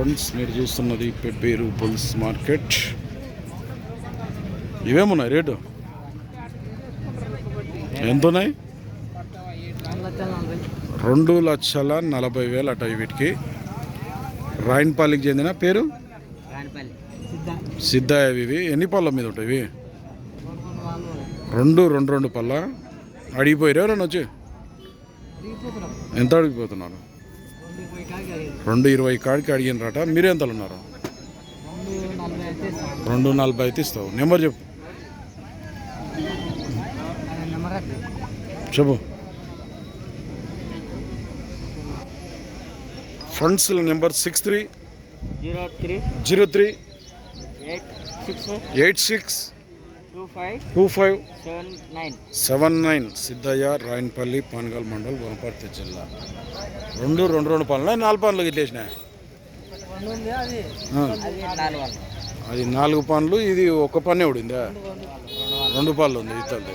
Friends మీరు చూస్తున్నది Pebbair bulls market. ఇవేమున్నాయి రేటు? ఎంత ఉన్నాయి రెండు లక్షల నలభై వేలు అట వీటికి. రాయన్పాలికి చెందిన పేరు? సిద్ధ ఇవి ఎన్ని పళ్ళ మీద ఉంటాయి ఇవి? రెండు రెండు రెండు పళ్ళ. అడిగిపోయారు ఎవరైనా వచ్చి? ఎంత అడిగిపోతున్నారు? రెండు ఇరవై కాడికి అడిగినరట. మీరు ఎంతలు ఉన్నారు రెండు నలభై అయితే ఇస్తావు. నెంబర్ చెప్పు. చెప్పు. Friends number six three zero three zero three eight six eight six two five seven nine seven nine Siddaiah Rayanpalli Pangal mandal Wanaparthy జిల్లా. రెండు రెండు రెండు పనులు. నాలుగు పనులు గిట్లేసిన అది నాలుగు వందలు అది నాలుగు పనులు. ఇది ఒక పన్నే ఉడిందా? రెండు పనులు ఉంది ఇతరుది